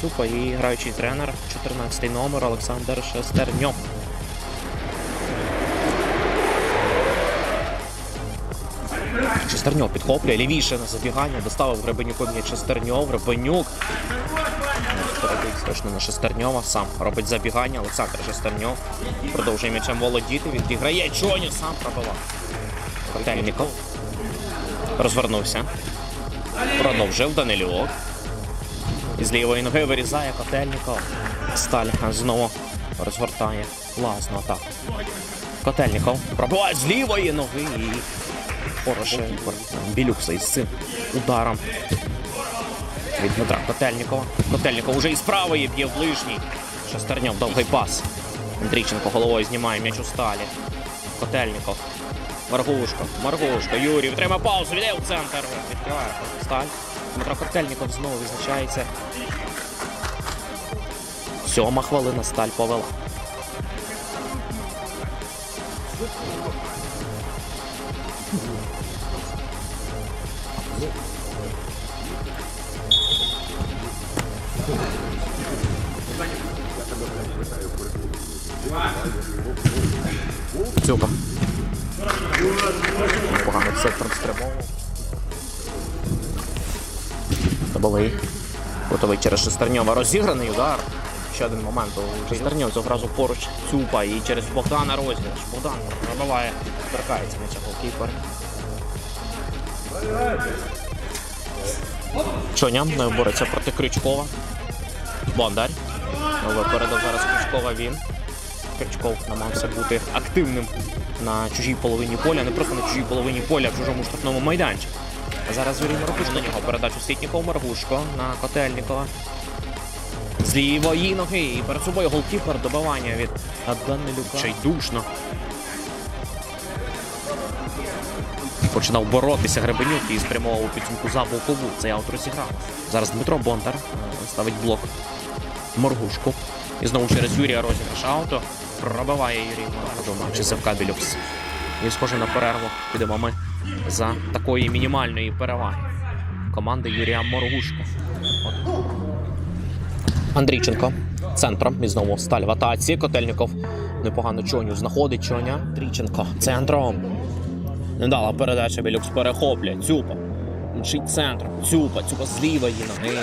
Цупа і граючий тренер, 14 номер Олександр Шестерньов. Шестерньов підхоплює лівіше на забігання, доставив Гребенюку м'яч Шестерньов, Гребенюк. Точно на Шестерньова, сам робить забігання, Олександр Шестерньов продовжує м'ячем володіти, відіграє Джоні, сам пробивав. Котельніков розвернувся, продовжив Данилюк. Із лівої ноги вирізає Котельніков. Сталь знову розвертає власну атаку. Котельніков пробиває з лівої ноги і Порошенко. Білюкса із цим ударом від Дмитра Котельнікова. Котельніков уже із правої б'є в ближній. Шестерньов довгий пас. Андрійченко головою знімає м'яч у сталі. Котельніков. Маргушко, Маргушко, Юрій втримав паузу, віде в центр. Відкриває сталь. Дмитро Котельніков знову відзначається. Сьома хвилина сталь повела. Цюба. Погано сектор стримовував. Тоболий. Готовий через Шестерньова. Розіграний удар. Ще один момент. у Шестерньов цього поруч Цюпа і через Богдана розіграш. Богдан пробиває, торкається м'яча голкіпер. Чоня бореться проти Крючкова. Бондар. Випередив зараз Крючкова він. Крючков намагався бути активним на чужій половині поля, не просто на чужій половині поля, а в чужому штрафному майданчику. А зараз Юрій Маргушко на нього передачу Світніков Маргушко на Котельнікова. З лівої ноги і перед собою голкіпер добивання від Данилюка. Ще й душно. Починав боротися Гребенюк і спрямовував у підсумку за бокову. Цей аут розіграв. Зараз Дмитро Бондар е, ставить блок Моргушку. І знову через Юрія розіграш ауто. Пробиває Юрій Моргушко. Чи Севка Білюкс. І схоже на перерву. Підемо ми за такої мінімальної переваги. Команди Юрія Моргушка. От. Андрійченко центром. І знову сталь в атаці. Котельніков непогано Чоню знаходить. Чоня. Андрійченко центром. Недала передача Білюкс перехоплює. Цюпа. Мчить центром. Цюпа. Цюпа з лівої ноги.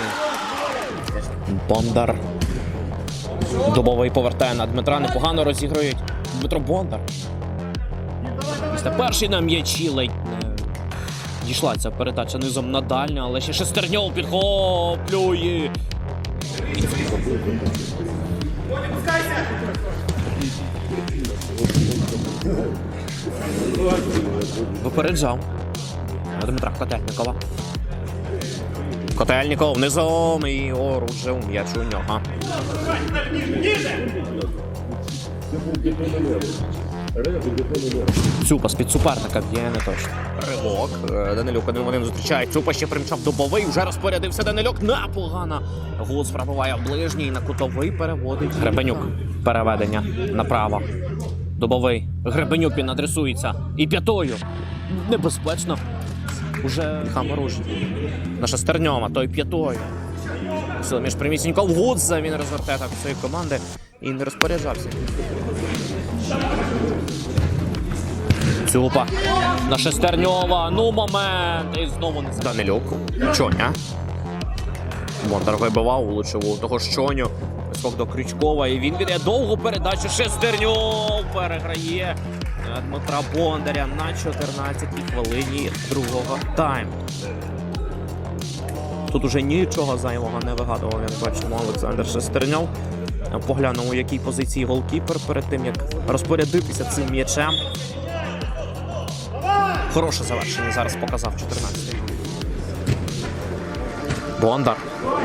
Бондар. Дубовий повертає на Дмитра. Непогано розіграють. Дмитро Бондар. Після перший на м'ячі ледь не дійшла ця передача низом на дальню, але ще Шестерньов підхоплює. Випереджав. Дмитра Котельникова. Котельников низом і м'яч у нього. Цюпа з-під суперника б'є не точно. Ривок. Е, Данилюк один один зустрічає. Цюпа ще примчав добовий. Вже розпорядився Данилюк. Непогано. Гуц пробиває в ближній. На кутовий переводить. Гребенюк. Переведення направо. Добовий. Гребенюк він адресується. І п'ятою. Небезпечно. Уже Хамаруш. На Шестерньова, той п'ятою. Сила між примісненько в Гудза він розвертає так своєї команди і не розпоряджався. Цюпа. На Шестерньова. Ну момент. І знову не Данилюк. Чоня. Бондар вибивав, влучив у того ж Чоню. Скок до Крючкова. І він віддає довгу передачу. Шестерньов переграє. е, Дмитра Бондаря на 14-й хвилині другого тайму. Тут уже нічого зайвого не вигадував, як бачимо, Олександр Шестерньов. Поглянув, у якій позиції голкіпер перед тим, як розпорядитися цим м'ячем. Хороше завершення зараз показав 14-й. Бондар.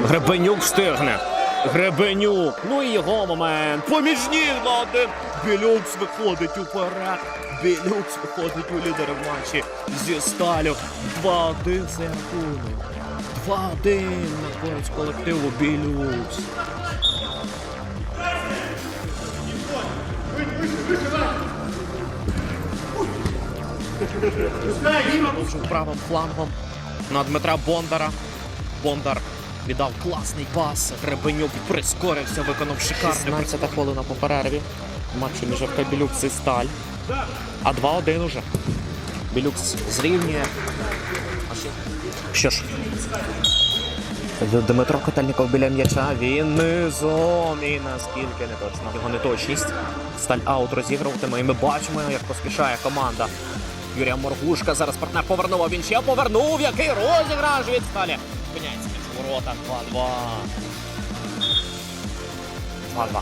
Гребенюк встигне. Гребенюк. Ну і його момент. Поміж ніг на один. Білюкс виходить уперед. Білюкс виходить у лідери в матчі зі сталю. 2-1 це рахунок. 2-1 на користь колективу Білюкс. Продовжив правим флангом на Дмитра Бондара. Бондар віддав класний пас. Гребенюк прискорився, виконав шикарний. 16 хвилина по перерві. Матчі між Білюкс і Сталь. А 2-1 уже. Білюкс зрівнює. Що ж, Дмитро Котельников біля м'яча. Він низом. І наскільки не точно. Його неточність. Сталь аут розігруватиме. І ми бачимо, як поспішає команда. Юрія Моргушка. Зараз партнер повернув. а Він ще повернув. Який розіграш від сталі. Спиняється м'яч у ворота. 2-2. 2-2.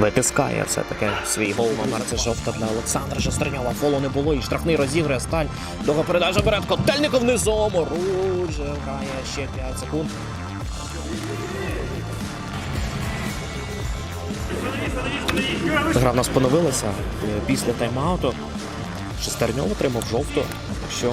Витискає все-таки свій гол номер. Це жовта для Олександра Шестерньова. Фолу не було і штрафний розіграє сталь. Довга передача вперед. Котельников низом. Оруджа грає ще 5 секунд. Гра в нас поновилася е, після тайм-ауту. Шестерньов отримав жовту. Що